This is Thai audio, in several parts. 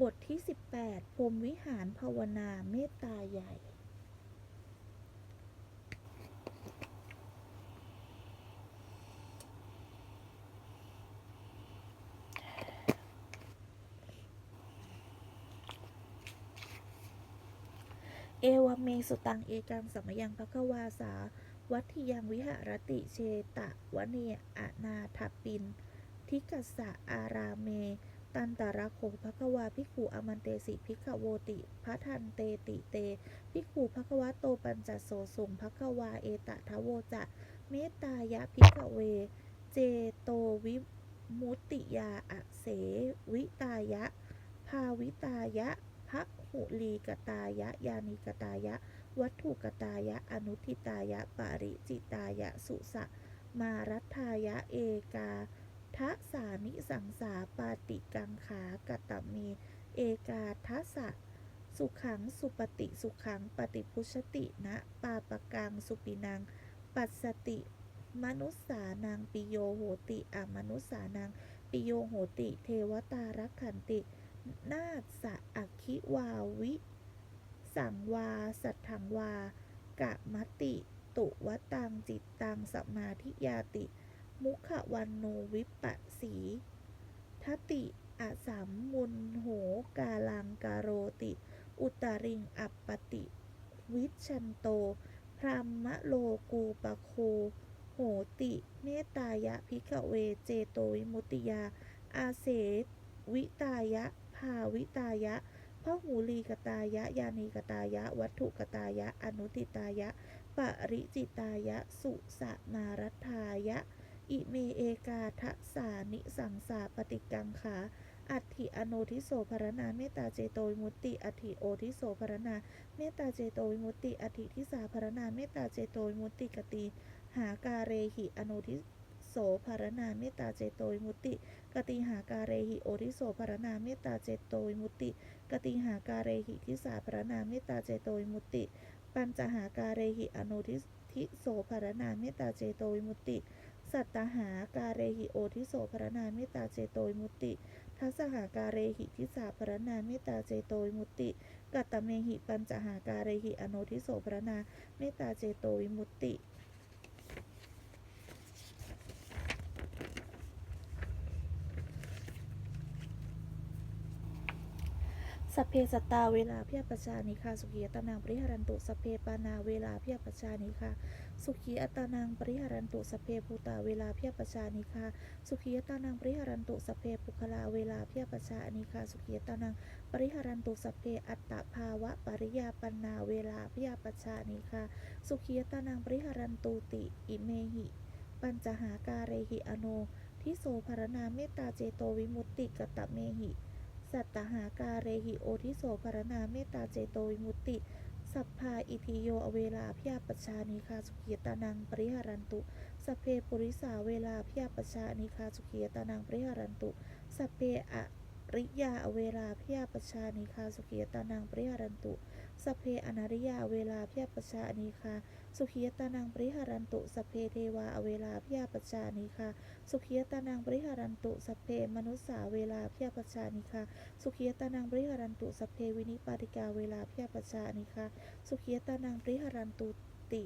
บทที่ 18พรมวิหารภาวนาเมตตาใหญ่ เอวเมสุตัง เอกังสัมมยังภควาสา วัตถิยังวิหารติเชตะวะเนอนาถปิน ทิกัสสะอาราเม ตันตระโคภควาภิกขุอมันเตสิภิกขโวติพระทันเตติเตภิกขุภควะโตปัญจโสสุงภควาเอตะทะโวจะเมตตายะภิกขเว เจโตวิมุติยาอะเสวิตายะ ภาวิตายะพระหุลีกตายะ ยานิกตายะ วัตถุกตายะ อนุทิตายะ ปริจิตายะ สุสะมารัฐายะ เอกา ทัสานิสังสาปาติกังขากตมีเอกาทัสะสุขังสุปฏิสุขังปฏิพุชตินะปาปกังสุปินัง ปัสสติ มนุสสานังปิโยโหติอมนุสสานังปิโยโหติ เทวตารักขันติ นาสะอคคิวาวิ สังวา สัทธังวากะมติ ตุวตังจิตตังสมาธิยาติ มุขวันโนวิปะสี ทติอสัมมุนโหกาลังกาโรติ อุตริงอัปปติ วิชันโต พรหมโลกูปโค โหติ เมตายะพิกเวเจโตวิมุติยา อาเสวิตายะ ภาวิตายะพหูลีกตายะ ยานีกตายะ วัตถุกตายะ อนุติตายะ ปริจิตายะ สุสะมารัฐายะ อิเมเอกาทะสานิสังสาปฏิกังขาอัตถิอโนทิโสภรณาเมตตาเจโตวิมุตติอัตถิโอทิโสภรณาเมตตาเจโตวิมุตติอัตถิทิสาภรณาเมตตาเจโตวิมุตติกติหาการเรหิอโนทิโสภารณาเมตตาเจโตวิมุตติ กติหาการเรหิโอทิโสภารณาเมตตาเจโตวิมุตติ กติหาการเรหิทิสาภารณาเมตตาเจโตวิมุตติ ปัญจหาการเรหิอโนทิทิโสภารณาเมตตาเจโตวิมุตติ สัตตหาการเรหิโอทิโสพระนาเมตตาเจโตยมุติทัสหาการเรหิทิสาพระนาเมตตาเจโตยมุติกัตตเมหิปัญจหาการเรหิอโนทิโสพระนาเมตตาเจโตวิมุติ สพเพสตตาเวลาเพียประชานิคาสุขียตนังปริหารันตุสพเพปานาเวลาเพียประชานิคาสุขีอัตานังปริหารันตุสพเพภูตาเวลาเพียประชานิคาสุขียตานังปริหารันตุสพเพปุคลาเวลาเพียประชานิคาสุขียตานังปริหารันตุสพเพอัตตภาวะปริยาปนาเวลาเพียประชานิคาสุขียตานังปริหารันตุติอิเมหิ ปัญจหาการเรหิอโนทิโสภารนาเมตตาเจโตวิมุตติกตะเมหิ สัตตหาการเรหิโอทิโสภารนาเมตตาเจโตวิมุตติ สัพพาอิทิโยอเวลาพยาปชานิคาสุขีตานังปริหารันตุ สัพเพปุริสาเวลาพยาปชานิคาสุขีตานังปริหารันตุ สัพเพอริยาเวลาพยาปชานิคาสุขีตานังปริหารันตุสัพเพอนาริยาเวลาพยาปชานิคา สุขียตานังปริหารันตุสเพเทวาเวลาพยาปชานิคาสุขียตานังปริหารันตุสเพมนุสสาเวลาพยาปชานิคาสุขียตานังปริหารันตุสเพวินิปาติกาเวลาพยาปชานิคะสุขียตานังปริหารันตุติ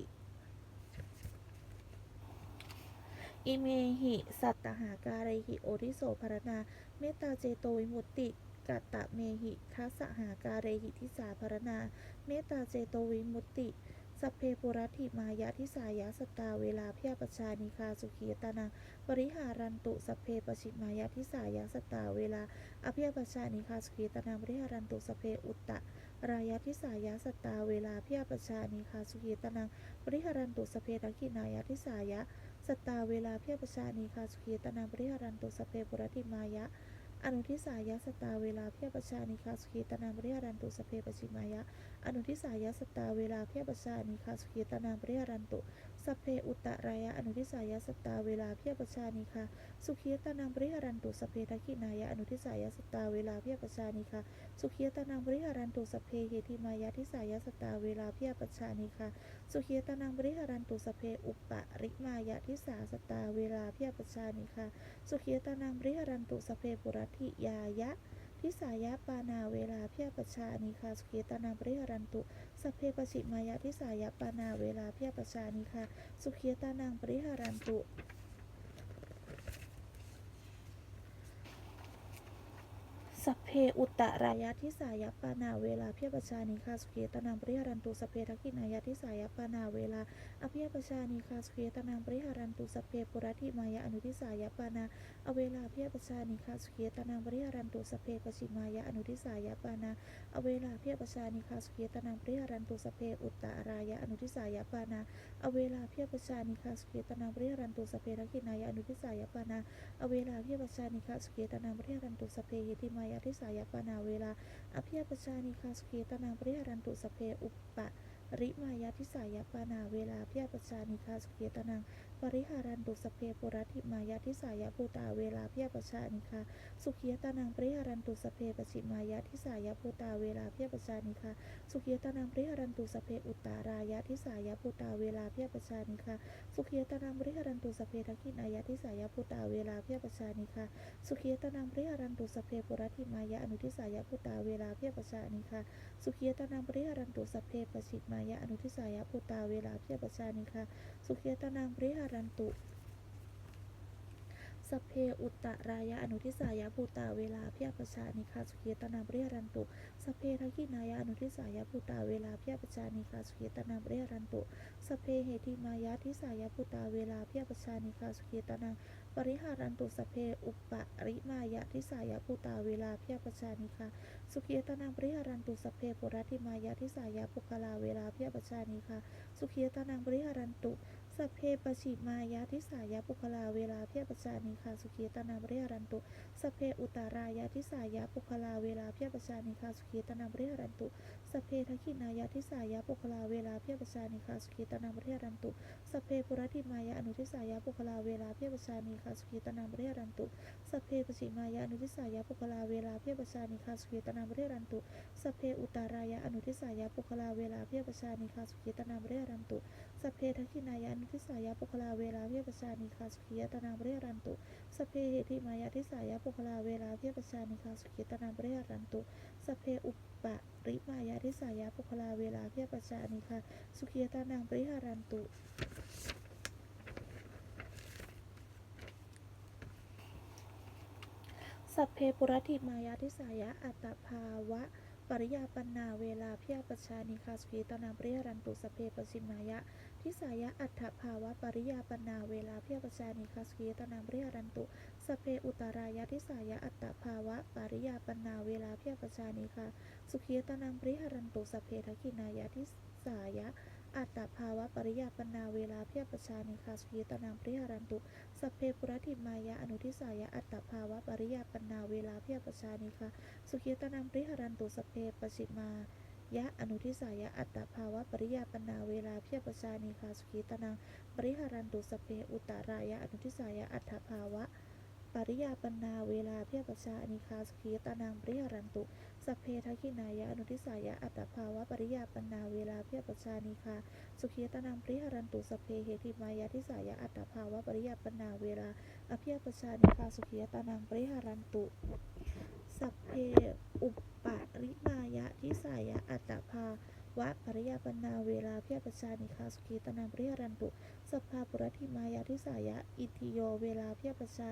อิเมหิสัตตหาการิหิโอทิโสภรณาเมตตาเจโตวิมุตติกัตตะเมหิทัสหาการิหิทิสาภรณาเมตตาเจโตวิมุตติ สัพเพปุรัติมายะทิสายะสตาเวลาพยาปชานิคาสุขีตานังปริหารันตุสัพเพปชิมายะทิสายะสตาเวลาอภิยปชานิคาสุขีตานางปริหารันตุสเพอุตตะรายะทิสายาสตาเวลาพิยปชานิคาสุขีตานางปริหารันตุสเพทักขินายะทิสายะสตาเวลาพิยปชานิคาสุขีตานางปริหารันตุสเพปุรติมายะ อนุทิสายะสตาเวลาเพียปชานิคาสุขีตนามปริหารันตุสเพปชิมายะ อนุทิสายะสตาเวลาเพียปชานิคาสุขีตนามปริหารันตุ สเพอุตตะรายะอนุทิสายะสตาเวลาพิยปชานิคาสุขียตานังปริหารันตุสเพทักขินายะอนุทิสายสตาเวลาพิยปชานิคะสุขียตานังปริหารันตุสเพเหติมายะทิสายสตาเวลาพิยปชานิคะสุขียตานังปริหารันตุสเพอุปปริมายะทิสาสตาเวลาพิยปชานิคะสุขียตานังปริหารันตุสเพปุรัติยายะ ทิสายะปานาเวลาพิยปชชานิคาสุขีตานังปริหารันตุสัพเพปชิมายะทิสายะปานาเวลาพิยปชชานิคาสุขีตานังปริหารันตุ สัพเพอุตรายะทิสายปานาเวลาเพียปชานิคาสุขีตนังปริหารันตุสัพเพทักขินายะทิสายปานาเวลาอภิยปชานิคาสุขีตนังปริหารันตุสัพเพปุรติมายะอนุทิสายปานาอเวลาเพียปชานิคาสุขีตนังปริหารันตุสัพเพปชิมายะอนุทิสายปานาอเวลาเพียปชานิคาสุขีตนังปริหารันตุสัพเพอุตรายะอนุทิสายปานาอเวลาเพียปชานิคาสุขีตนังปริหารันตุสัพเพทักขินายะอนุทิสายปานาอเวลาเพิยปชานิคาสุเกตนางปริหารันตุสพเพหิติมายาทิสายปานาเวลา อภิยปชานิคาสุเกตนางปริหารันตุสเพอุปปะ ริมายาทิสายปานาเวลาพิยปชานิคาสุเกตนางปริหารันตุสเพปุรัติมายาทิสายภูตาเวลาพิยปชานิคาสุเกตนางปริหารันตุสเพปชิมายาทิสายภูตาเวลาพิยปชานิคาสุเกตนางปริหารันตุสเพอุตตารายาทิสายภูตาเวลาพิยปชานิคาสุขียตนังบริหารันตุสเพทักขินายะทิสายพุตตาเวลาเพียปชานิคาสุขียตนังบริหารันตุสเพปุรัติมายะอนุทิสายพุตตาเวลาเพียปชานิคาสุขียตนังบริหารันตุสเพปชิตมาายะอนุทิสายปุตตาเวลาเพียปชานิคาสุขียตนางปริหารันตุ สเพอุตตรายะอนุทิสายภูตาเวลาพียปชานิคาสุขีตนาบริหารันตุสเพทักินายะอนุทิสายภูตาเวลาพียปชานิคาสุขีตนาบริหารันตุสเพเหติมายะทิสายภูตาเวลาพียปชานิคาสุขีตนาปริหารันตุสเพอุปปะริมายะทิสายภูตาเวลาพียปชานิคาสุขีตนาบริหารันตุสเพปุรติมายะทิสายปุคลาเวลาพียปชานิคาสุขีตนาบริหารันตุ สัพเพปชิมายะทิสายปุคลาเวลาเพียปชานิคาสุขีตนาบริหารันตุสัพเพอุตารายะทิสายปุคลาเวลาเพียปชานิคาสุขีตนาบริหารันตุสัพเพทักขินายะทิสายปุคลาเวลาเพียปชานิคาสุขีตนาบริหารันตุสัพเพปุรติมายะอนุทิสายปุคลาเวลาเพียปชานิคาสุขีตนาบริหารันตุสัพเพปชิมายะอนุทิสายปุคลาเวลาเพียปชานิคาสุขีตนาบริหารันตุสัพเพอุตารายะอนุทิสายปุคลาเวลาเพียปชานิคาสุขีตนาบริหารันตุ สเพทักขินายะอนุทิสายปุคลาเวลาเพียปชานิคาสุขีตนาบริหารันตุ สเพเหติมายะทิสายปุคลาเวลาเพียปชานิคาสุขีตนาบริหารันตุ สเพอุปปะริมายะทิสายปุคลาเวลาเพียปชานิคาสุขีตนาบริหารันตุสัพเพปุรติมายาทิสายะอัตตภาวะ ปริยาปันนาเวลาพิยปชานิคาสุขีตนามปริยารันตุสเพปชิมายะทิสายะอัตถภาวะปริยาปันนาเวลาพิยปชานิคาสุขีตนามปริยารันตุสัพเพอุตารายะทิสายะอัตตภาวะปริยาปันนาเวลาพิยปชานิคาสุขีตนามปริยารันตุสเพทักินายะทิสายะอัตตภาวะปริยาปนาเวลาเพียปชานิคาสุขีตนางปริหารันตุ สัพเพปุรติมายะอนุทิสายะอัตตภาวะปริยาปนาเวลาเพียปชานิคะสุขีตนางปริหารันตุสัพเพปชิมายะอนุทิสายะอัตตภาวะปริยาปนาเวลาเพียปชานิคาสุขีตนางปริหารันตุสัพเพอุตตรายะอนุทิสายะอัตถภาวะ ปริยาปนาเวลาเพียปชานิคาสุขีตานางปริหารันตุ สัพเพทักินายะอนุทิสายะอัตตภาวะปริยาปนาเวลาเพียปชานิคาสุขีตานังปริหารันตุสัพเพเหติมายาทิสายะอัตตภาวะปริยาปนาเวลาอภิยปชานิคาสุขีตานังปริหารันตุ สัพเพอุปปริมายะทิสายะอัตตภาวะปริยาปนาเวลาเพียปชานิคาสุขีตานังปริหารันตุสัพพาปุรติมายาทิสายะอิทิโยเวลาเพียปชา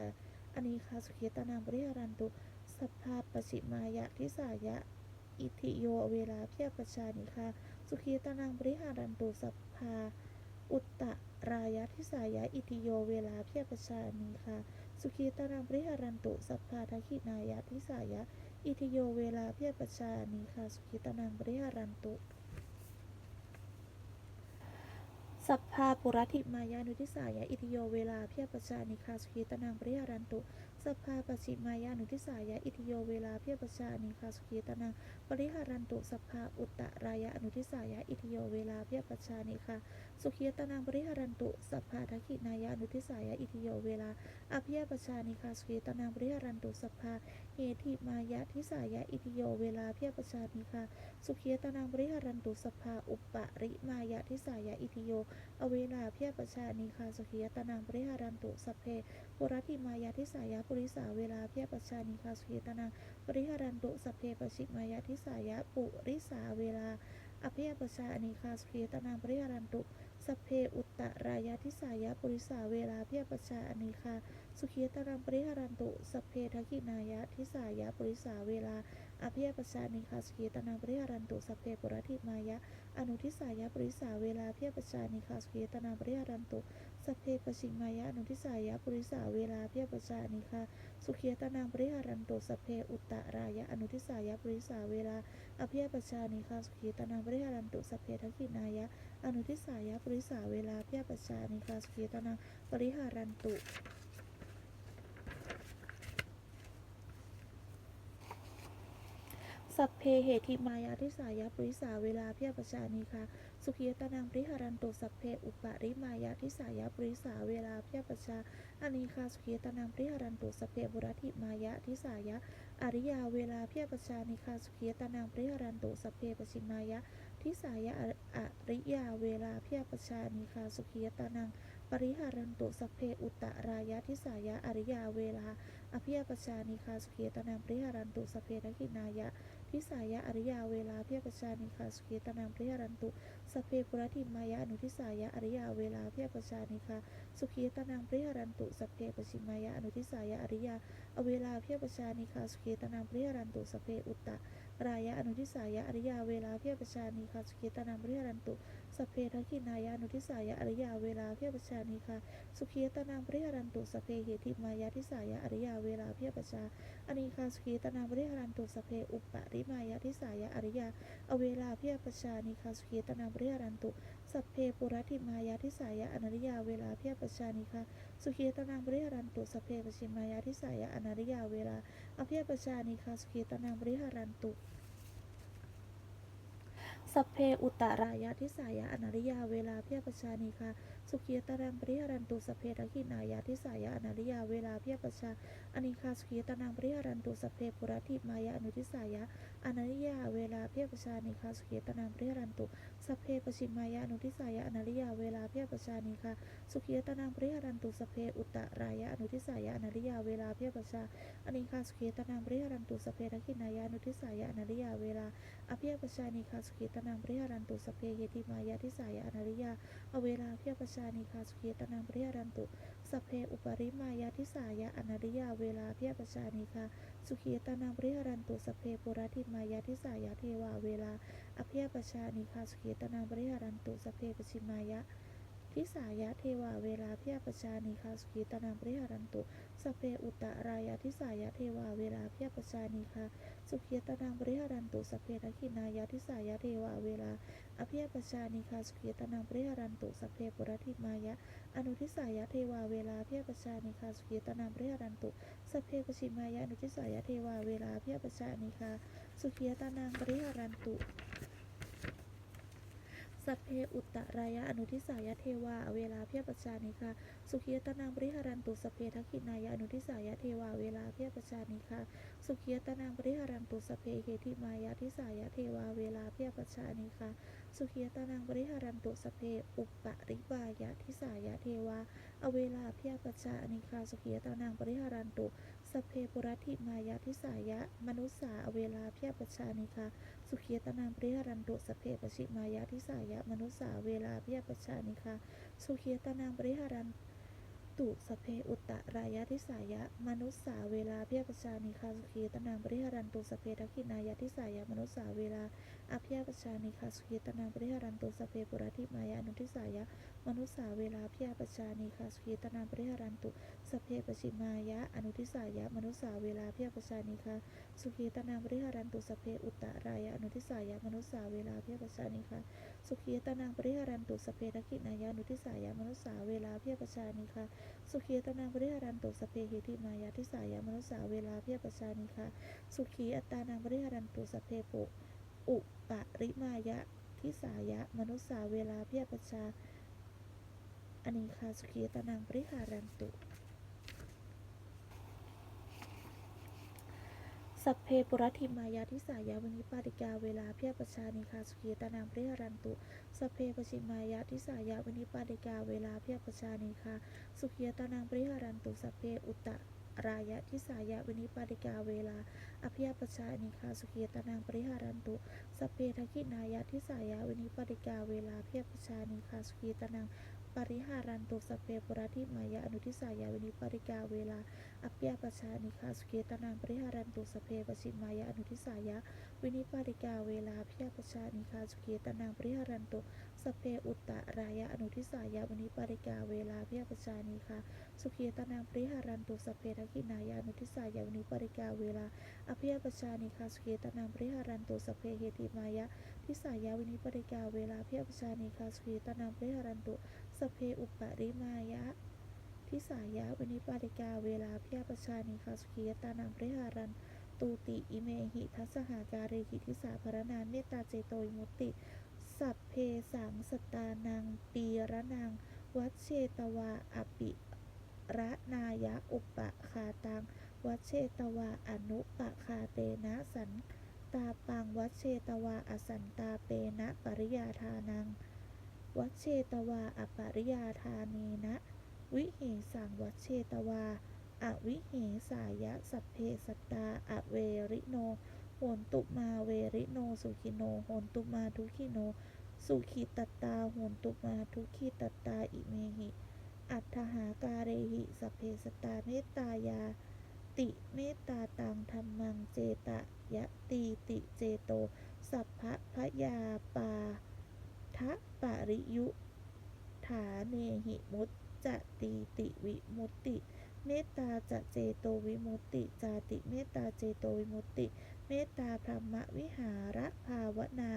อนิคาสุขีตนังปริหารันตุสัพพาปชิมายะทิสายะ อิทิโยเวลาเพียปชานิคาสุขีตนังบริหารันตุสัพพาอุตตะรายะทิสายะอิติโยเวลาเพียปชานีค่ะสุขีตนังบริหารันตุสัพพาทักขินายะทิสายะอิติโยเวลาเพียปชานีค่ะสุขีตนังบริหารันตุ สัพพาปุรติมายานุทิสายะอิติโยเวลาเพียปชานิคาสุขีตนังบริหารันตุ สัพพาปชิมายานุทิสายะอิติโยเวลาเพียปชานิคาสุขีตนังปริหารันตุสัพพาอุตตรายะอนุทิสายะอิทิโยเวลาเพียปชานิคะสุขีตนางปริหารันตุสัพพาทักขินายะอนุทิสายะอิทิโยเวลาอภิยปชานิคะสุขีตนางปริหารันตุสัพพา เฮติมายะทิสายะอิทิโยเวลาเพียปชานิคะสุขียตนางปริหารันตุสัพพาอุปปริมายะทิสายะอิทิโยอเวลาเพียปชานิคะสุขียตนางปริหารันตุสเพปุรติมายาทิสายะปุริสาเวลาเพียปัชชานิคาสุขีตนังปริหารันตุสเพปชิมายาทิสายะปุริสาเวลาอภิยปชชานิคาสุขีตนังปริหารันตุสเพอุตตรายาทิสายะปุริสาเวลาเพียปัชชานิคา สุขีตนังปริหารันตุสพเพทักขินายะทิสายะปริสาเวลาอภิยปชชานิคาสุขีตนังปริหารันตุสพเพปุรติมายะอนุทิสายะปริสาเวลาเพียปชานิคาสุขีตนังปริหารันตุสพเพปชิมายะอนุทิสายะปริสาเวลาเพียปชานิคาสุขีตนังปริหารันตุสพเพอุตตรายะอนุทิสายะปริสาเวลาอภิยปชานิคาสุขีตนังปริหารันตุสพเพทักขินายะอนุทิสายะปริสาเวลาเพียปชานิคาสุขีตนังปริหารันตุ สัพเพเหติมายาทิสายะปริสาเวลาเพียปชานิคาสุขีตนังปริหารันตุสัพเพอุปริมายาทิสายะปริสาเวลาเพียปชาอนิคาสุขีตนังปริหารันตุสัพเพบุรติมายะทิสายะอริยาเวลาเพียปชานิคาสุขีตนังปริหารันตุสัพเพปชิมายะทิสายะอริยาเวลาเพียปชานิคาสุขีตนังปริหารันตุสัพเพอุตตรายะทิสายะอริยาเวลาอภิยปชานิคาสุขีตนังปริหารันตุสัพเพทักินายะ ทิสายะอริยาเวลาเพียปชานิคาสุขีตนังปริหารันตุสเพปุรติมายะอนุทิสายะอริยาเวลาเพียปชานิคาสุขีตนังปริหารันตุสเพปชิมายะอนุทิสายะอริยาอเวลาเพียปชานิคาสุขีตนังปริหารันตุสเพอุตตะรายะอนุทิสายะอริยาเวลาเพียปชานิคาสุขีตนังปริหารันตุสเพทักขินายะอนุทิสายะอริยาเวลาเพียปชานิคาสุขีตนังปริหารันตุสเพเหติมายะทิสายะอริยาเวลา ยปชาอนิคาสุขีตนาบริหารันตุสเพอุปปาริมายะทิสายะอริยา อเวลาเพียปชานิคาสุขีตนาบริหารันตุสัพเพปุรติมายะทิสายะอนาริยาเวลาเพียปชานิคาสุขีตนาบริหารันตุสัพเพปชิมายะทิสายะอนาริยาเวลาอเพียปชานิคาสุขีตนาบริหารันตุสัพเพอุตตรายะทิสายะอนาริยาเวลาเพียปชานิคาสุขีตรังปริหารันตุสัพเพทักินายะทิสายะอนาริยาเวลาเพียประชาอนิคาสุขีตนังปริหารันตุสพเพปุรติมายะอนุทิสายะอนาริยาเวลาเพียประชานิคาสุขีตนังปริหารันตุสพเพปชิมายะอนุทิสายะอนาริยาเวลาเพียประชานิคาสุขีตนังปริหารันตุสพเพอุตตรายะอนุทิสายะอนาริยาเวลาเพียประชาอนิคาสุขีตนังปริหารันตุสพเพทักินายะอนุทิสายะอนาริยาเวลาอภิยประชานิคาสุขีตนังปริหารันตุสพเพเยติมายะทิสายะอนาริยาอเวลาเพียปชาชานิคาสุขีตนังปริหารันตุสพเพอุปริมายาทิสายะอนาริยาเวลาเพียปชานิคาสุขีตานังปริหารันตุสพเพปุรติมายาทิสายาเทวาเวลาอภิยปชานิคาสุขีตานังปริหารันตุสพเพปชิมายะ ทิสายะเทวาเวลาพิยาปชานิคาสุขีตานังปริหารันตุสเพอุตตรายาทิสายะเทวาเวลาพิยาปชานิคาสุขีตานังปริหารันตุสเพทักขินายาทิสายะเทวาเวลาอภิยาปชานิคาสุขีตานังปริหารันตุสเพปุรติมายะอนุทิสายะเทวาเวลาพียาปชานิคาสุขีตานังปริหารันตุสเพปชิมายะอนุทิสายะเทวาเวลาพียาปชานิคาสุขีตานังปริหารันตุ สัพเพอุตตรายะอนุทิสายะเทวา เวลาเพียปชานิคาสุขีตานังปริหารันตุสพเพทักขินายะอนุทิสายะเทวา เวลาเพียปชานิคาสุขีตานังปริหารันตุสพเพเหติมายะทิสายะเทวา เวลาเพียปชานิคาสุขีตานังปริหารันตุสพเพอุปปริบายะทิสายะเทวา อเวลาเพียปชานิคาสุขีตานังปริหารันตุสพเพปุรติมายาทิสายะมนุสสาเวลาเพียปชานิคา สุขีตนางปริหารันตุสเพปชิมายาทิสายะมนุสาเวลาเบียปชานิคาสุขีตนางปริหารันตุสเพอุตตรายาทิสายะมนุสสาเวลาเบียปชานิคาสุขีตนางปริหารันตุสเพทักขินายาทิสายะมนุษสาเวลาอภิยปชานิคาสุขีตนังปริหารันตุสพเพปุรติมายาอนุทิสายะ มนุสสาเวลาพิยาปชานิคาสุขีตนังปริหารันตุสพเพปชิมายะอนุทิสายะมนุสสาเวลาพิยาปชานิคาสุขีตนังปริหารันตุสพเพอุตตรายะอนุทิสายะ มนุสสาเวลาพิยาปชานิคาสุขีตนังปริหารันตุสเพทักินายะอนุทิสายะ มนุสสาเวลาพิยาปชานิคาสุขีตนังปริหารันตุสเพหิติมายะทิสายะ มนุสสาเวลาพิยาปชานิคาสุขีอัตตานังปริหารันตุสเพปุ อุปริมายะทิสายะ มนุสสาเวลาเพิยาปชาอนิคาสุขีตานังปริหารันตุ สัพเพปุรธิมายาทิสายาวินิปาติกาเวลาเพียประชานิคาสุขีตานางปริหารันตุ สัพเพปชิมายาทิสายาวินิปาติกาเวลาเพียประชานิคาสุขีตานางปริหารันตุ สัพเพอุตต รายะทิสายาวินิปาติกาเวลา อภิยปชานิคาสุขีตานางปริหารันตุสเพทักขินายะทิสายาวินิปาติกาเวลาเพียปชานิคาสุขีตานางปริหารันตุสเพปุรธิมายาอนุทิสายาวินิปาติกาเวลาอภิยปชานิคาสุเกตนางปริหารันตุสเพปชิมายะอนุทิสายะวินิปาติกาเวลาพิยปชานิคาสุเกตนางปริหารันตุ สเพอุตตรายะอนุทิสายะวินิปาติกาเวลาเพิยปชานิคาสุเกตนางปริหารันตุสเพทักินายะอนุทิสายะวินิปาติกาเวลาอภิยปชานิคาสุเกตนางปริหารันตุสเพเหติมายะทิสายะวินิปาติกาเวลาเพิยปชานิคาสุเกตนางปริหารันตุสเพอุปริมายะทิสายะวินิปาติกาเวลาเพิยปชานิคาสุขีตานางปริหารันตูติอิเมหิทัสหาการเรหิทิสาภรนานเมตตาเจโตวิมุตติ สัพเพสังสตานังปีระนังวัชเชตวาอปิระนายะอุปะคาตังวัชเชตวาอนุปะคาเตนะสันตาปังวัชเชตวาอสันตาเปนะปริยาทานัง วัชเชตวาอปริยาทานีนะ วิเหสังวัชเชตวาอวิเหสายะสัพเพสตตาอเวริโน โหนตุมาเวริโนสุขิโนโหนตุมาทุขิโน สุขิตตตาโหนตุมาทุขิตตาอิเมหิ อัตถหาการเรหิสเพสตาเมตตายา ติเมตตาตังธรรมังเจตยะตีติเจโต สัพพะพยาปาทะปริยุฐาเนหิมุตจะตีติวิมุตติ เมตตาจะเจโตวิมุตติ จาติเมตตาเจโตวิมุตติ เมตตาพรหมวิหารภาวนา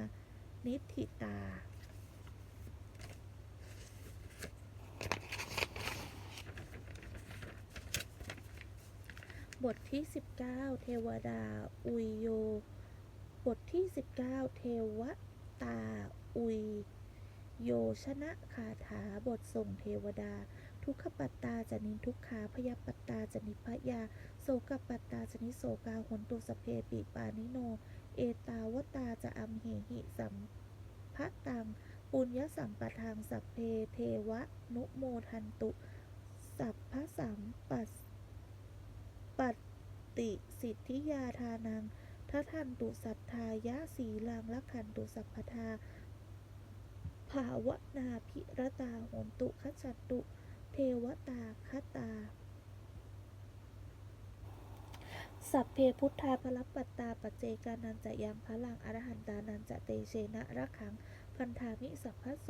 นิธิตา บทที่ 19 เทวดา อุยโย บทที่ 19 เทวตา อุยโยชนะคาถาบทส่งเทวดา ทุกขปัตตาจนินทุกขาพยาปัตตาจนิพยา โสกปัตตาจนิโสกาหนตุสเพปิปานิโน เอตาวตาจะอัมเหหิสัมภะตัง ปุญญสัมปทางสัพเพเทวะนุโมทันตุ สัพพะสัมปัสปัตติสิทธิยาทานังทัทันตุสัทธายะสีลังลักขันตุสัพพทาภาวนาพิรตาโหนตุคัจฉันตุ เทวตาคตา สัพเพพุทธาพลปัตตาปจเจกานันจะยังพลังอรหันตานันจะเตเชนะระขัง พันธามิสัพพะโส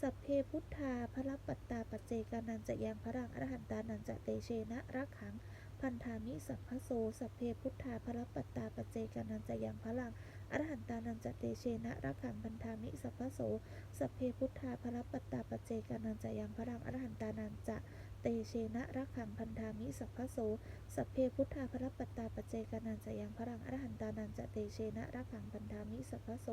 สัพเพพุทธาพลปัตตาปจเจกานันจะยังพลังอรหันตานันจะเตเชนะระขังพันธามิสัพพะโส สัพเพพุทธาพลปัตตาปจเจกานันจะยังพลัง อรหันตานันจเตเชนะรักขังพันธามิสัพพะโสสัพเพพุทธาพระปัตตาปเจกานันจะยังพรังอรหันตานันจะ เตเชนะระขังพันธามิสัพพะโส สัพเพพุทธาพระปัตตาปเจกานันจะยังพรังอรหันตานันจะเตเชนะระขังพันธามิสัพพะโส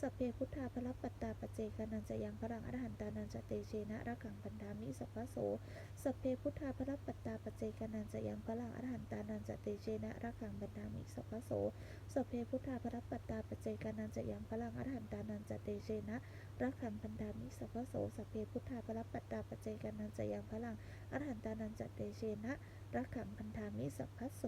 สัพเพพุทธาพระปัตตาปเจกานันจะยังพรังอรหันตานันจะเตเชนะระขังพันธามิสัพพะโส สัพเพพุทธาพระปัตตาปเจกานันจะยังพรังอรหันตานันจะเตเชนะระขังพันธามิสัพพะโส สัพเพพุทธาพระปัตตาปเจกานันจะยังพลังอรหันตานันจะเตเชนะรักขังพันธามิสัพพโสสัพเพพุทธาประปัตตาปเจกานันจะยังพลังอรหันตานันจะเตเชนะรักขังพันธามิสัพพโส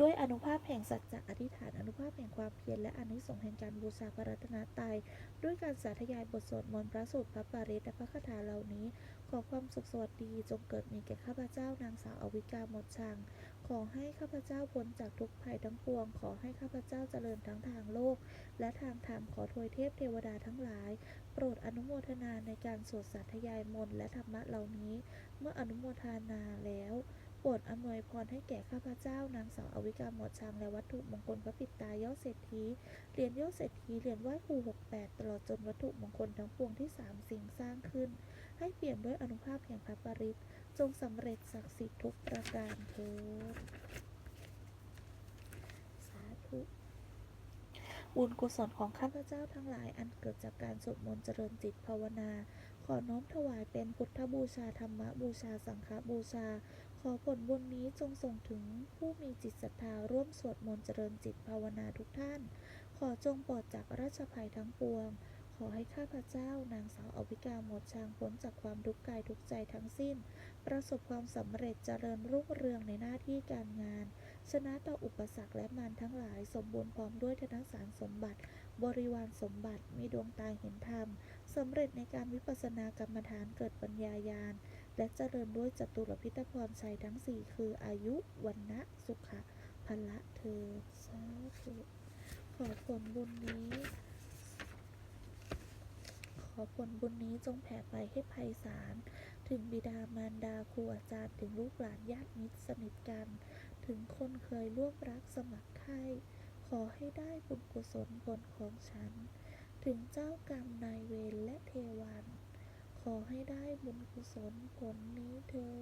ด้วยอนุภาพแห่งสัจจะอธิษฐานอนุภาพแห่งความเพียรและอนิสงส์แห่งการบูชาพระรัตนตรัยด้วยการสาธยายบทสวดมนต์พระสูตรพระปาริตและพระคาถาเหล่านี้ ขอความสุขสวัสดีจงเกิดมีแก่ข้าพเจ้านางสาวอวิกาหมดชัง ขอให้ข้าพเจ้าพ้นจากทุกภัยทั้งปวง ขอให้ข้าพเจ้าเจริญทั้งทางโลก และทางธรรมขอทวยเทพเทวดาทั้งหลาย โปรดอนุโมทนาในการสวดสาธยายมนต์และธรรมะเหล่านี้ เมื่ออนุโมทนาแล้ว ปรดอำนวยพรให้แก่ข้าพเจ้านางสาวอวิกาหมดชังและวัตถุมงคลพระปิดตายอดเศรษฐีเหรียญยอดเศรษฐีเหรียญไหว้ครู68ตลอดจนวัตถุมงคลทั้งปวงที่สามสิ่งสร้างขึ้น ให้เปี่ยมด้วยอนุภาพแห่งพระปริตจงสำเร็จศักดิ์สิทธิ์ทุกประการเถิดสาธุบุญกุศลของข้าพเจ้าทั้งหลายอันเกิดจากการสวดมนต์เจริญจิตภาวนา ขอน้อมถวายเป็นพุทธบูชาธรรมบูชาสังฆบูชา อผลบุญนี้จงส่งถึงผู้มีจิตศรัทธาร่วมสวดมนต์เจริญจิตภาวนาทุกท่าน ขอจงปลอดจากราชภัยทั้งปวง ขอให้ข้าพเจ้านางสาวอวิกาหมดชางพ้นจากความทุกข์กายทุกใจทั้งสิ้น ประสบความสำเร็จเจริญรุ่งเรืองในหน้าที่การงาน ชนะต่ออุปสรรคและมารทั้งหลายสมบูรณ์พร้อมด้วยธนสารสมบัติ บริวารสมบัติมีดวงตาเห็นธรรมสำเร็จในการวิปัสสนากรรมฐานเกิดปัญญายาณ และเจริญด้วยจตุรพิทพรชัยทั้งสี่คืออายุวันนะสุขะพละเธอสาธุขอผลบุญนี้ ขอผลบุญนี้จงแผ่ไปให้ไพศาลถึงบิดามารดาครูอาจารย์ถึงลูกหลานญาติมิตรสนิทกัน ถึงคนเคยร่วมรักสมัครใครขอให้ได้บุญกุศลผลของฉัน ถึงเจ้ากรรมนายเวรและเทวัน ขอให้ได้บุญกุศลผลนี้เธอ